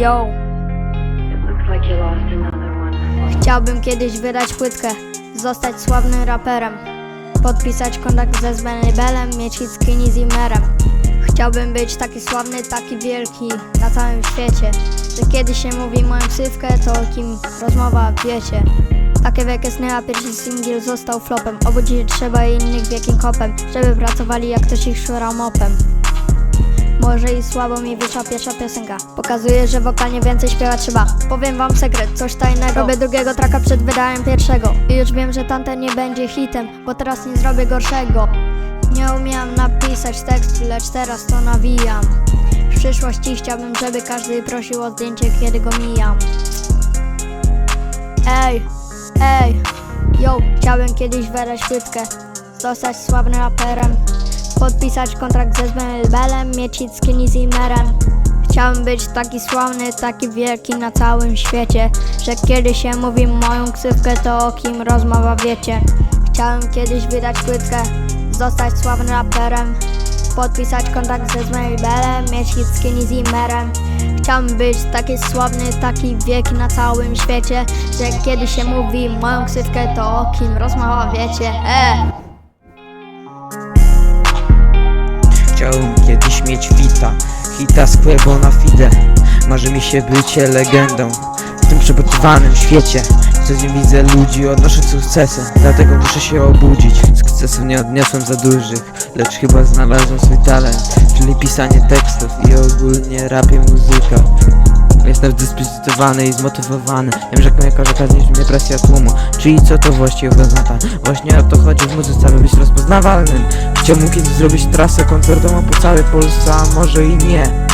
Yo, chciałbym kiedyś wydać płytkę, zostać sławnym raperem, podpisać kontakt ze Svenny mieć hit z Kenny Zimmerem. Chciałbym być taki sławny, taki wielki na całym świecie, że kiedy się mówi moją ksywkę, to o kim rozmowa wiecie. Takie wielkie sny, a pierwszy singiel został flopem. Obudzić trzeba innych wielkim kopem, żeby pracowali jak ktoś ich szurał mopem. Może i słabo mi wyszła pierwsza piosenka. Pokazuje, że wokalnie więcej śpiewać trzeba. Powiem wam sekret, coś tajnego. Robię drugiego traka przed wydaniem pierwszego. I już wiem, że tamten nie będzie hitem Bo teraz nie zrobię gorszego. Nie umiałam napisać tekstu, lecz teraz to nawijam. W przyszłości chciałbym, żeby każdy prosił o zdjęcie, kiedy go mijam. Ej, ej, yo, chciałbym kiedyś wydać płytkę Zostać sławnym raperem Podpisać kontrakt ze Svenny mieć hit z Kenny Zimmerem. Chciałbym być taki sławny, taki wielki na całym świecie Że kiedy się mówi moją ksywkę, to o kim rozmowa wiecie. Chciałem kiedyś wydać płytkę, zostać sławnym raperem Podpisać kontakt ze Svenny mieć hit z Kenny Zimmerem. Chciałbym być taki sławny, taki wielki na całym świecie Że kiedy się mówi moją ksywkę, to o kim rozmowa wiecie. E! Kiedyś mieć fita. Hita z na fide. Marzy mi się bycie legendą W tym przepotrywanym świecie. Co nie widzę ludzi, odnoszę sukcesy Dlatego muszę się obudzić. Sukcesów nie odniosłem za dużych Lecz chyba znalazłem swój talent Czyli pisanie tekstów i ogólnie rap i muzyka Jestem zdyspozytowany i zmotywowany. Wiem, że moja korzeka zniszczy mnie presja tłumu. Czyli co to właściwie oznacza? Właśnie o to chodzi w muzyce, aby być rozpoznawalnym. Chciałbym kiedyś zrobić trasę koncertową po całej Polsce, a może i nie